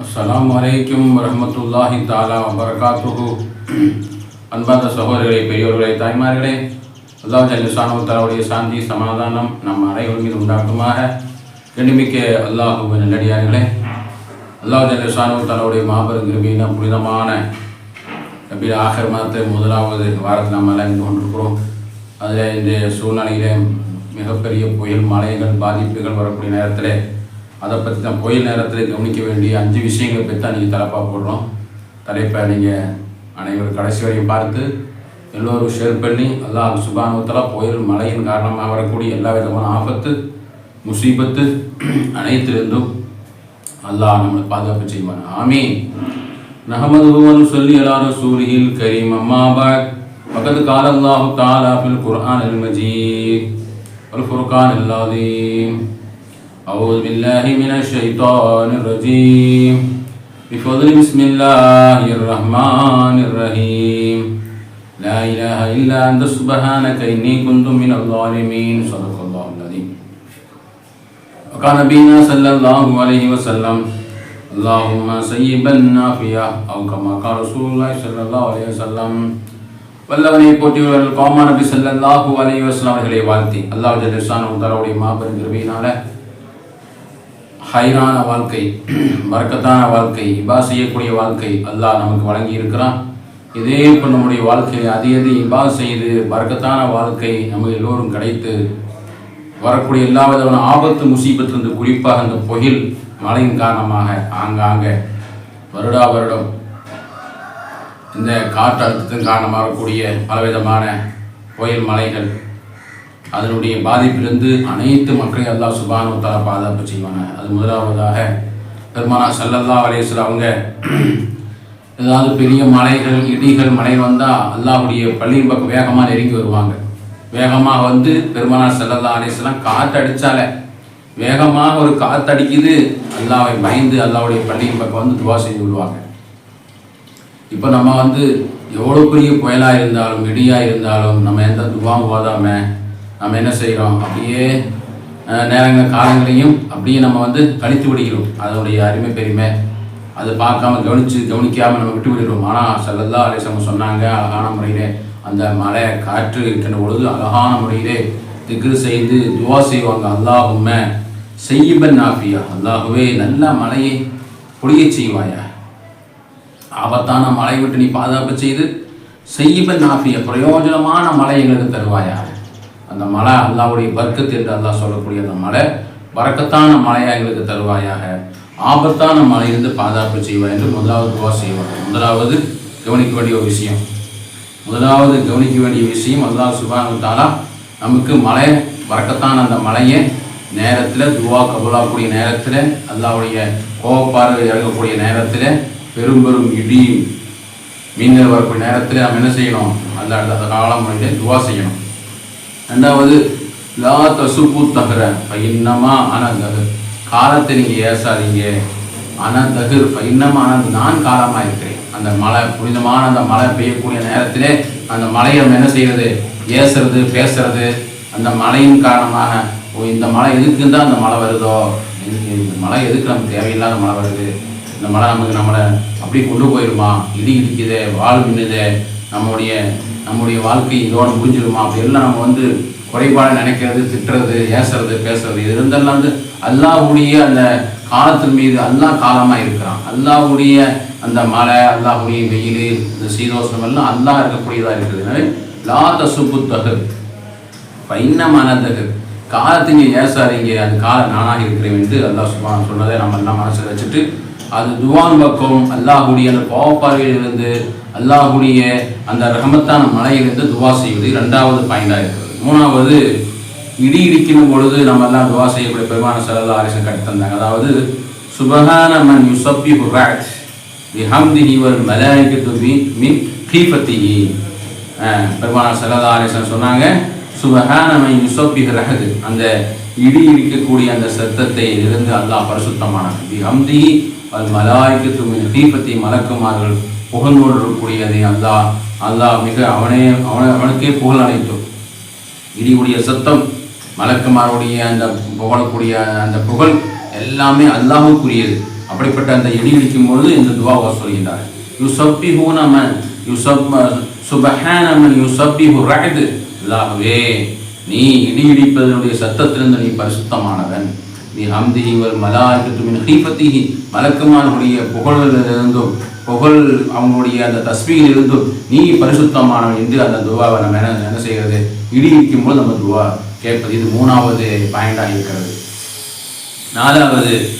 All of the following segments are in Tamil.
அஸ்லாம் வலைக்கும் வரமத்துல்லாஹி தாலா வபரகாத்துஹு. அன்பார்ந்த சகோதரர்களே பெரியோர்களே தாய்மார்களே அல்லாஹ் ஜல்லிசானு தலாவுடைய சாந்தி சமாதானம் நம் அனைவரும் மீது உண்டாக்குமாக கண்ணிமிக்க அல்லாஹு நல்லடியார்களே அல்லாஹ் ஜல்லிசானு தலாவுடைய மாபெரும் கிருமியின புனிதமான அப்படி ஆகர் மாதத்தை முதலாவது வாரத்தில் நம்ம எல்லாம் இருந்து கொண்டிருக்கிறோம். அதில் இந்த சூழ்நிலையிலே மிகப்பெரிய புயல் மலைகள் பாதிப்புகள் வரக்கூடிய நேரத்தில் அதை பற்றி தான் கோயில் நேரத்தில் கவனிக்க வேண்டிய அஞ்சு விஷயங்களை பற்றி தான் நீங்கள் தலைப்பாக போடுறோம். தலைப்பை நீங்கள் அனைவரும் கடைசி வரையும் பார்த்து எல்லோரும் ஷேர் பண்ணி எல்லாம் சுபானுவத்தில் புயல் மழையின் காரணமாக வரக்கூடிய எல்லா விதமான ஆபத்து முசீபத்து அனைத்திலிருந்தும் அல்லாஹ் நம்மளை பாதுகாப்பு செய்வான். ஆமே நஹமது சொல்லி எல்லாரும் சூரியல் கரீம். அம்மாபாக் பகத் காலல்லாஹு தாலா ஃபில் குர்ஆன் அல் மஜீத். அல் ஃபுர்கான் அல்லாதீம் أعوذ بالله من الشيطان الرجيم بفضل بسم الله الرحمن الرحيم لا إله إلا أنت سبحانك إني كنت من الظالمين صدق الله العظيم وقال نبينا صلى الله عليه وسلم اللهم سيبا نافيا أو كما قال رسول الله صلى الله عليه وسلم வல்லவனை போட்டியுள்ள கோமா நபி ஸல்லல்லாஹு அலைஹி வஸல்லம் அவர்களை வாழ்த்தி அல்லாஹ் ஜல்லஷான் தலவுடைய மாபெரும் கிருபையினால ஹைரான வாழ்க்கை பறக்கத்தான வாழ்க்கை இபா செய்யக்கூடிய வாழ்க்கை அல்லாஹ் நமக்கு வழங்கி இருக்கிறான் இதே இப்போ நம்முடைய வாழ்க்கையை அது எது இபா செய்து பறக்கத்தான வாழ்க்கை நம்ம எல்லோரும் கிடைத்து வரக்கூடிய எல்லா விதமான ஆபத்து முசீபத்திலிருந்து குறிப்பாக அந்த புயல் மழையின் காரணமாக ஆங்காங்க வருடா வருடம் இந்த காற்றழுத்தத்தின் காரணமாக வரக்கூடிய பலவிதமான புயல் மலைகள் அதனுடைய பாதிப்பிலிருந்து அனைத்து மக்களையும் அல்லாஹ் சுபானு தலா பாதுகாப்பு செய்வாங்க அது முதலாவதாக பெருமானா சல்லல்லா அலேஸ்வரம் அவங்க ஏதாவது பெரிய மலைகள் இடிகள் மலை வந்தால் அல்லாஹுடைய பள்ளியின் பக்கம் வேகமாக நெருங்கி வருவாங்க. வேகமாக வந்து பெருமானா சல்லல்லா அலேஸ்வரம் காற்று அடித்தாலே வேகமாக ஒரு காற்று அடிக்குது அல்லாவை பயந்து அல்லாவுடைய பள்ளியின் பக்கம் வந்து துவா செஞ்சு விடுவாங்க. இப்போ நம்ம வந்து எவ்வளோ பெரிய புயலாக இருந்தாலும் இடியாக இருந்தாலும் நம்ம எந்த துவாவும் ஓதாமல் நம்ம என்ன செய்கிறோம்? அப்படியே நேரங்கள் காலங்களையும் அப்படியே நம்ம வந்து கழித்து விடுகிறோம். அதனுடைய அருமை பெருமை அதை பார்க்காம கவனித்து கவனிக்காமல் நம்ம விட்டு விடுகிறோம். ஆனால் செல்லல்லா அலேசவங்க சொன்னாங்க அழகான முறையிலே அந்த மழை காற்று இருக்கின்ற பொழுது அழகான முறையிலே திக்ரு செய்து துவா செய்வாங்க. அல்லாஹும்ம செய்யபன் நாஃபியா. அல்லாஹுவே நல்ல மழையை பொழிய செய்வாயா? ஆபத்தான மழை விட்டு நீ பாதுகாப்பு செய்து செய்யபன் நாப்பிய பிரயோஜனமான மழை எங்களுக்கு தருவாயா? அந்த மழை அல்லாவுடைய பர்க்கத்து என்று அல்லாஹ் சொல்லக்கூடிய அந்த மழை பறக்கத்தான மலையாக எங்களுக்கு தருவாயாக. ஆபத்தான மழையிலிருந்து பாதுகாப்பு செய்வாய் என்று முதலாவது துவா செய்வார். முதலாவது கவனிக்க வேண்டிய ஒரு விஷயம். முதலாவது கவனிக்க வேண்டிய விஷயம் அல்லாஹ் சுபானு தாலா நமக்கு மலை வரக்கத்தான அந்த மலையை நேரத்தில் துவா கபலாகக்கூடிய நேரத்தில் அல்லாவுடைய கோவப்பார்வை இறங்கக்கூடிய நேரத்தில் பெரும் பெரும் இடி மீன்கள் வரக்கூடிய நேரத்தில் நம்ம என்ன செய்யணும்? அந்த அந்த காலம் துவா செய்யணும். ரெண்டாவது லா தசுப்பு தகர பைன்னமா அனந்தகு காலத்தை நீங்கள் ஏசாதீங்க. அனந்தகு பைன்னமா அனது நான் காலமாக இருக்கிறேன் அந்த மழை புனிதமான அந்த மழை பெய்யக்கூடிய நேரத்திலே அந்த மழையை நம்ம என்ன செய்யறது? ஏசுறது பேசுறது. அந்த மழையின் காரணமாக ஓ இந்த மழை எதுக்குன்னு தான் அந்த மழை வருதோ? இந்த மழை எதுக்கு நமக்கு தேவையில்லாத மழை வருது? இந்த மழை நமக்கு நம்மளை அப்படியே கொண்டு போயிடுமா இடி இடிக்குதே வாழ் மின்னுதே. நம்முடைய நம்முடைய வாழ்க்கை இதோட முடிஞ்சிருமா? அப்படி எல்லாம் நம்ம வந்து குறைபாடு நினைக்கிறது திட்டுறது ஏசுறது பேசுறது இது இருந்தெல்லாம் வந்து அல்லாஹ்வுடைய அந்த காலத்தின் மீது அல்லா காலமாக இருக்கிறான். அல்லாவுடைய அந்த மழை அல்லாஹ்வுடைய வெயில் இந்த சீதோஷம் எல்லாம் அல்லா இருக்கக்கூடியதாக இருக்குது. எனவே லா தசுப்பு தகர் பைன்னமானதகு காலத்தை நீங்க ஏசாதீங்க. அது காலம் நானாக இருக்கிறேன் என்று அல்லாஹ் சுபான் சொன்னதை நம்ம எல்லாம் மனசில் வச்சுட்டு அது துவான் பக்கம் அல்லாஹுடைய அந்த கோவப்பார்வையிலிருந்து அல்லாஹுடைய அந்த ரஹமத்தான மலையிலிருந்து துவா செய்வது இரண்டாவது பாயிண்டாக இருக்கிறது. மூணாவது இடி இடிக்கும் பொழுது நம்ம எல்லாம் துவா செய்யக்கூடிய பெருமான சல்லா அரசன் கட்டி தந்தாங்க. அதாவது சுபகான மன் யுசப்பி ஹுராட் பிஹம்திஹி வல் மலாய்க்கு மின் மீன் கீஃபத்திஹி. பெருமான சல்லா அரசன் சொன்னாங்க சுபஹானமை யுசப்பி ரஹது அந்த இடி இடிக்கக்கூடிய அந்த சத்தத்தை இருந்து அல்லாஹ் பரிசுத்தமானான். பி ஹம்தி அல் மலாய்க்கு மின் தீபத்தை மலக்குமார்கள் புகழ்ந்தோடு இருக்கக்கூடியதை அல்லாஹ். அல்லாஹ் மிக அவனே அவன அவனுக்கே புகழ் அனைத்தும். இடியுடைய சத்தம் மலக்குமாருடைய அந்த புகழக்கூடிய அந்த புகழ் எல்லாமே அல்லாஹுக்குரியது. அப்படிப்பட்ட அந்த இடி இடிக்கும் பொழுது இந்த துவாவை சொல்கின்றார். யுசப்பிஹூன மன் யுசப் சுபஹான மன் யுசப்பிஹு ரஹது. அல்லாஹுவே நீ இடி இடிப்பதனுடைய சத்தத்திலிருந்து நீ பரிசுத்தமானவன். நீ ஹம்திஹி ஒரு மலா இருக்கட்டும் ஹீஃபத்திஹி. மலக்குமானுடைய புகழிலிருந்தும் புகழ் அவங்களுடைய அந்த தஸ்மியிலிருந்தும் நீ பரிசுத்தமானவன் என்று அந்த துவாவை நம்ம என்ன என்ன செய்கிறது? இடி இடிக்கும் போது நம்ம துவா கேட்பது. இது மூணாவது பாயிண்டாக இருக்கிறது. நாலாவது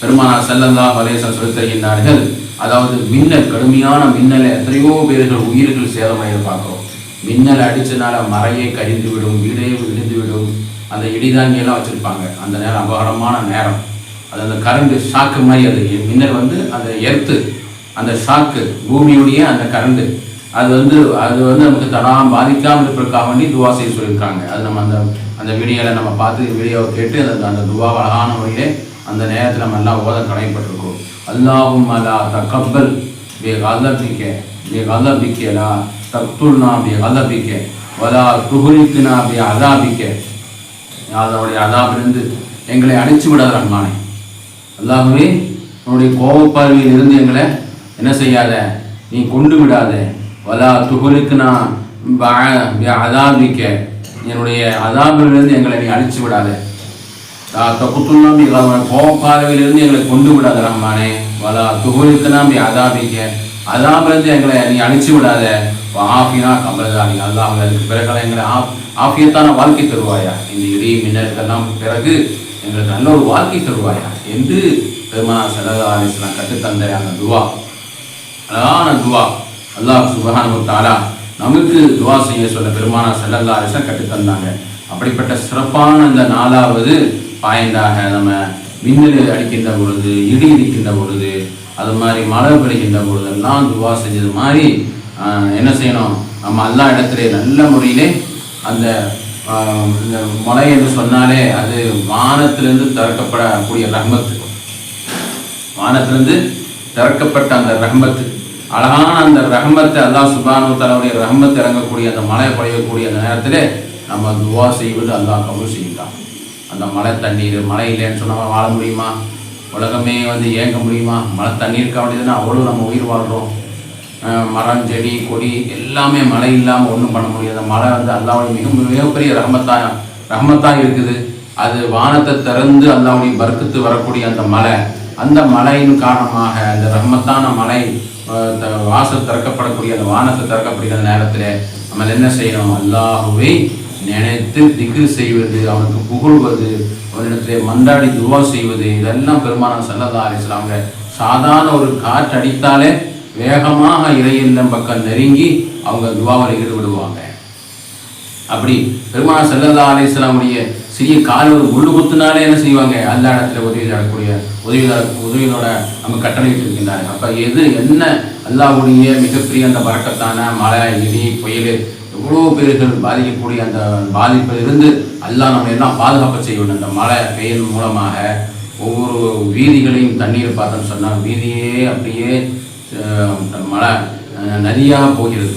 பெருமானார் செல்லந்தா வலேசன் சொல்லித் அதாவது மின்னல் கடுமையான மின்னலை எத்தனையோ பேர்கள் உயிர்கள் சேதமாக பார்க்குறோம். மின்னல் அடிச்சனால மறையே கரிந்து விடும் வீடே விழுந்து விடும் அந்த இடிதாங்கியெல்லாம் வச்சுருப்பாங்க. அந்த நேரம் அபகரமான நேரம். அது அந்த கரண்ட் ஷாக்கு மாதிரி அது. மின்னல் வந்து அந்த எர்த்து அந்த ஷாக்கு பூமியுடைய அந்த கரண்ட் அது வந்து அது வந்து நமக்கு தராம பாதிக்காமல் இருப்பதற்காக வேண்டி துவா செய்ய சொல்லியிருக்காங்க. அது நம்ம அந்த அந்த வீடியோவில் நம்ம பார்த்து வீடியோவை கேட்டு அந்த அந்த துவா அழகான வழியிலே அந்த நேரத்தில் நம்ம எல்லாம் ஓத கடமைப்பட்டிருக்கோம் அல்லாவும் அலா தக்கப்பல் பே கல்லபிக்க பே கல்லபிக்கலா லா தக்துல்னா பே கலபிக்க வலா துகுரித்துனா பே அதாபிக்க. அதனுடைய அதாபிலிருந்து எங்களை அடிச்சு விடாத ரஹ்மானே. அல்லாஹ்வே உன்னுடைய கோபப்பார்வையில் இருந்து எங்களை என்ன செய்யாத? நீ கொண்டு விடாத. வலா துகுலுக்கு நான் அதாபிக்க. என்னுடைய அதாபிலிருந்து எங்களை நீ அழிச்சு விடாத. தப்புத்துள்ளாமி கோபப்பார்வையிலிருந்து எங்களை கொண்டு விடாத ரஹ்மானே. வலா துகுலுக்கு நாம் அதாபிக்க. அதாபிலிருந்து எங்களை நீ அழிச்சு விடாத. ஆஃபினா கமலதானி அல்லாஹ் அதுக்கு பிறகு எங்களை ஆஃப் ஆஃபியத்தான வாழ்க்கை தருவாயா? இந்த இடி மின்னலுக்கெல்லாம் பிறகு எங்களுக்கு நல்ல ஒரு வாழ்க்கை தருவாயா? என்று பெருமா சல்லா அலிஸ்லாம் கற்றுத்தந்த அந்த துவா. அழகான துவா. அல்லாஹ் சுபஹானு தாலா நமக்கு துவா செய்ய சொல்ல பெருமானா செல்லல்லா அரசன் கற்றுத்தந்தாங்க அப்படிப்பட்ட சிறப்பான இந்த நாலாவது பாயிண்டாக நம்ம மின்னல் அடிக்கின்ற பொழுது இடி இடிக்கின்ற பொழுது அது மாதிரி மழை பெய்கின்ற பொழுது எல்லாம் துவா செஞ்சது மாதிரி என்ன செய்யணும்? நம்ம எல்லா இடத்துலையே நல்ல முறையிலே அந்த இந்த மழை என்று சொன்னாலே அது வானத்திலிருந்து திறக்கப்படக்கூடிய ரஹ்மத்து. வானத்திலிருந்து திறக்கப்பட்ட அந்த ரஹ்மத்து. அழகான அந்த ரஹமத்தை அல்லாஹ் சுபானு தலாவுடைய இறங்கக்கூடிய அந்த மழை பொழியக்கூடிய அந்த நேரத்தில் நம்ம துவா செய்வது அல்லாஹ் கபூல் செய்யலாம் அந்த மழை தண்ணீர் மழை இல்லைன்னு சொன்னால் வாழ முடியுமா? உலகமே வந்து ஏங்க முடியுமா? மழை தண்ணீர் வேண்டியதுன்னா அவ்வளோ நம்ம உயிர் வாழ்கிறோம் மரம் செடி கொடி எல்லாமே மழை இல்லாமல் ஒன்றும் பண்ண முடியாது. மழை வந்து அல்லாவுடைய மிக மிகப்பெரிய ரஹமத்தா ரஹமத்தா இருக்குது. அது வானத்தை திறந்து அல்லாவுடைய பருக்கத்து வரக்கூடிய அந்த மழை. அந்த மழையின் காரணமாக அந்த ரஹமத்தான மழை வாசல் திறக்கப்படக்கூடிய அந்த வானத்தை திறக்கப்படுகிற நேரத்தில் நம்ம என்ன செய்யணும்? அல்லாஹுவை நினைத்து திக்ரு செய்வது அவனுக்கு புகழ்வது அவனிடத்திலே மந்தாடி துவா செய்வது இதெல்லாம் பெருமானம் சல்லல்லா அலிஸ்லாங்க சாதாரண ஒரு காற்று அடித்தாலே வேகமாக இறையெல்லாம் பக்கம் நெருங்கி அவங்க துவாவில் ஈடுபடுவாங்க. அப்படி பெருமானார் சல்லல்லா அலிஸ்லாமுடைய சிறிய கால ஒரு முள்ளு குத்துனாலே என்ன செய்வாங்க? அந்த இடத்துல உதவி நடக்கூடிய உதவி உதவியோட நம்ம கட்டளையிட்டு இருக்கின்றாங்க அப்போ எது என்ன அல்லாவுடைய மிகப்பெரிய அந்த வரக்கத்தான மழை இடி புயல் எவ்வளோ பேர்கள் பாதிக்கக்கூடிய அந்த பாதிப்பில் இருந்து அல்லாஹ் நம்ம எல்லாம் பாதுகாப்பு செய்ய வேண்டும். அந்த மழை பெயல் மூலமாக ஒவ்வொரு வீதிகளையும் தண்ணீர் பார்த்தோம்னு சொன்னால் வீதியே அப்படியே மழை நிறையா நதியாக போகிறது.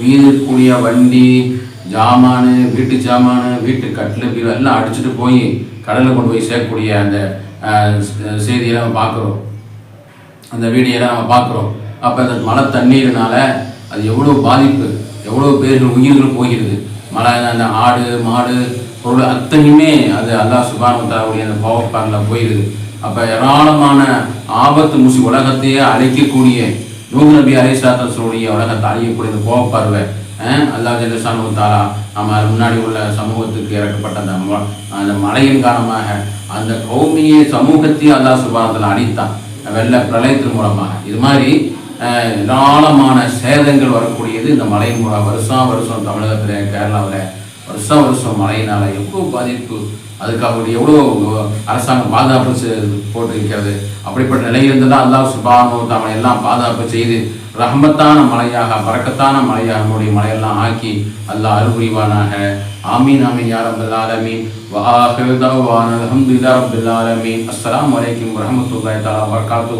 வீதிக்கூடிய வண்டி ஜாமானு வீட்டு ஜாமானு வீட்டு கட்டில் எல்லாம் அடிச்சுட்டு போய் கடலில் கொண்டு போய் சேர்க்கக்கூடிய அந்த அஹ், செய்தியெல்லாம் நம்ம பார்க்குறோம். அந்த வீடியோலாம் நம்ம பார்க்குறோம். அப்போ அந்த மழை தண்ணீர்னால அது எவ்வளோ பாதிப்பு எவ்வளோ பேர்கள் உயிர்கள் போகிறது. மழை அந்த ஆடு மாடு பொருள் அத்தனையுமே அது அல்லா சுபானு தரக்கூடிய அந்த பவர்பாரில் போயிடுது அப்போ ஏராளமான ஆபத்து முசி உலகத்தையே அழைக்கக்கூடிய நூறு நபி அலிசாத்தனுடைய உலகத்தை அழியக்கூடிய இந்த கோவப்பார்வை அல்லாஹ் ஜெல்லசானு தாரா நம்ம முன்னாடி உள்ள சமூகத்துக்கு இறக்கப்பட்ட அந்த ம- அந்த மழையின் காரணமாக அந்த கௌமிய சமூகத்தையும் அல்லா சுபாரத்தில் அழித்தான். வெள்ள பிரளயத்தின் மூலமாக. இது மாதிரி ஏராளமான சேதங்கள் வரக்கூடியது இந்த மலை மூலம். வருஷம் வருஷம் தமிழகத்தில் கேரளாவில் வருஷம் வருஷம் மழையினால் எவ்வளோ பாதிப்பு? அதுக்காக எவ்வளோ அரசாங்கம் பாதுகாப்பு போட்டிருக்கிறது. அப்படிப்பட்ட நிலையிலிருந்து தான் அல்லாஹ் சுபானோ தாமனை எல்லாம் பாதுகாப்பு செய்து ரஹமத்தான மலையாக பறக்கத்தான மலையாக நம்முடைய மலையெல்லாம் ஆக்கி அல்லாஹ் அருள்புரிவானாக. ஆமீன் ஆமீன் யா ஆலமீன். வஆஹிரு தஅவானா அல்ஹம்துலில்லாஹி ரப்பில் ஆலமீன். அஸ்லாம் வலைக்கம் வரமத்துல்லாய் தாலா வர்காத்து